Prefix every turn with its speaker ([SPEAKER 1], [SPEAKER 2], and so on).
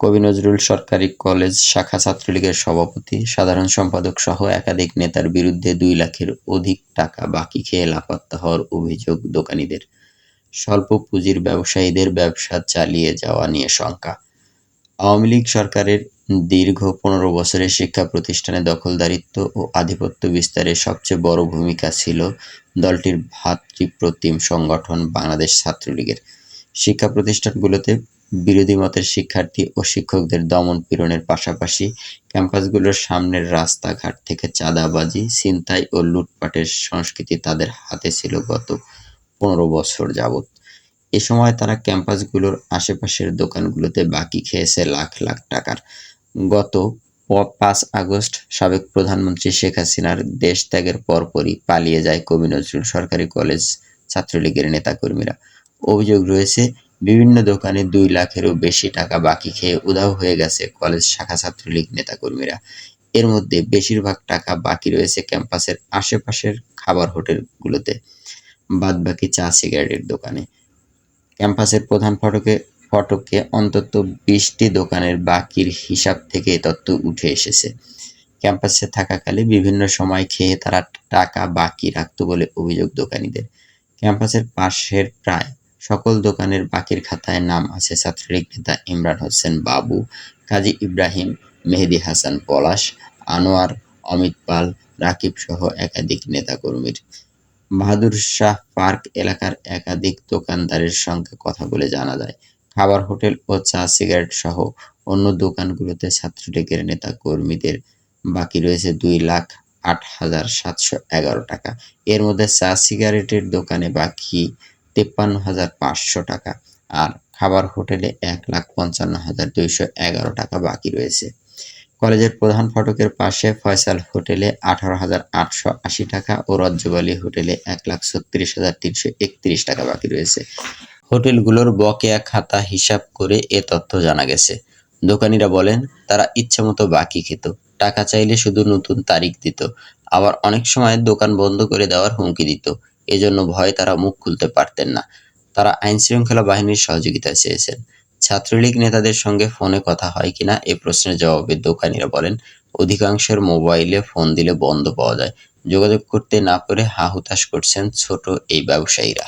[SPEAKER 1] কবি নজরুল সরকারি কলেজ শাখা ছাত্রলীগের সভাপতি, সাধারণ সম্পাদক সহ একাধিক নেতার বিরুদ্ধে দুই লাখের অধিক টাকা বাকি খেয়ে লাপাত্তা হওয়ার অভিযোগ দোকানীদের। স্বল্প পুঁজির ব্যবসায়ীদের ব্যবসা চালিয়ে যাওয়া নিয়ে শঙ্কা। আওয়ামী লীগ সরকারের দীর্ঘ পনেরো বছরের শিক্ষা প্রতিষ্ঠানে দখলদারিত্ব ও আধিপত্য বিস্তারে সবচেয়ে বড় ভূমিকা ছিল দলটির ভাতৃপ্রতিম সংগঠন বাংলাদেশ ছাত্রলীগের। শিক্ষা প্রতিষ্ঠানগুলোতে বিরোধী মতের শিক্ষার্থী ও শিক্ষকদের দমন পীড়নের পাশাপাশি ক্যাম্পাসগুলোর সামনের রাস্তাঘাট থেকে চাঁদাবাজি, ছিনতাই ও লুটপাটের সংস্কৃতি তাদের হাতে ছিল গত পনেরো বছর যাবৎ। এ সময় তারা ক্যাম্পাসগুলোর আশেপাশের দোকানগুলোতে বাকি খেয়েছে লাখ লাখ টাকার। গত পাঁচ আগস্ট সাবেক প্রধানমন্ত্রী শেখ হাসিনার দেশ ত্যাগের পরপরই পালিয়ে যায় কবি নজরুল সরকারি কলেজ ছাত্রলীগের নেতাকর্মীরা। অভিযোগ রয়েছে বিভিন্ন দোকানে দুই লাখেরও বেশি টাকা বাকি খেয়ে উধাও হয়ে গেছে কলেজ শাখা ছাত্রলীগ নেতাকর্মীরা। এর মধ্যে বেশিরভাগ টাকা বাকি রয়েছে ক্যাম্পাসের আশেপাশের খাবার হোটেলগুলোতে। বাদ বাকি চা সিগারেটের দোকানে। ক্যাম্পাসের প্রধান ফটকে ফটকে অন্তত বিশটি দোকানের বাকির হিসাব থেকে এ তথ্য উঠে এসেছে। ক্যাম্পাসে থাকাকালে বিভিন্ন সময় খেয়ে তারা টাকা বাকি রাখত বলে অভিযোগ দোকানীদের। ক্যাম্পাসের পাশের প্রায় সকল দোকানের বাকির খাতায় নাম আছে ছাত্রলীগ নেতা ইমরান হোসেন বাবু, কাজী ইব্রাহিম মেহেদি হাসান পলাশ, আনোয়ার অমিত পাল, রাকিব সহ একাধিক নেতাকর্মীর। বাহাদুর শাহ পার্ক এলাকার একাধিক দোকানদারের সঙ্গে কথা বলে জানা যায়, খাবার হোটেল ও চা সিগারেট সহ অন্য দোকানগুলোতে ছাত্রলীগের নেতা কর্মীদের বাকি রয়েছে দুই লাখ আট হাজার সাতশো এগারো টাকা। এর মধ্যে চা সিগারেটের দোকানে বাকি তেপ্পান্ন হাজার পাঁচশো টাকা আর খাবার হোটেলে এক লাখ পঞ্চান্ন হাজার দুইশো এগারো টাকা বাকি রয়েছে। কলেজের প্রধান ফটকের পাশে ফয়সাল হোটেলে আঠারো হাজার আটশো আশি টাকা ও রজ্জবালি হোটেলে এক লাখ ছত্রিশ হাজার তিনশো একত্রিশ টাকা বাকি রয়েছে। হোটেলগুলোর বকেয়া খাতা হিসাব করে এ তথ্য জানা গেছে। দোকানিরা বলেন, তারা ইচ্ছামতো বাকি খেত, টাকা চাইলে শুধু নতুন তারিখ দিত, আবার অনেক সময় দোকান বন্ধ করে দেওয়ার হুমকি দিত। এজন্য ভয়ে তারা মুখ খুলতে পারতেন না। তারা আইন শৃঙ্খলা বাহিনীর সহযোগিতা চেয়েছেন। ছাত্রলীগ নেতাদের সঙ্গে ফোনে কথা হয় কিনা এ প্রশ্নের জবাবে দোকানিরা বলেন, অধিকাংশের মোবাইলে ফোন দিলে বন্ধ পাওয়া যায়। যোগাযোগ করতে না পেরে হা হুতাশ করছেন ছোট এই ব্যবসায়ীরা।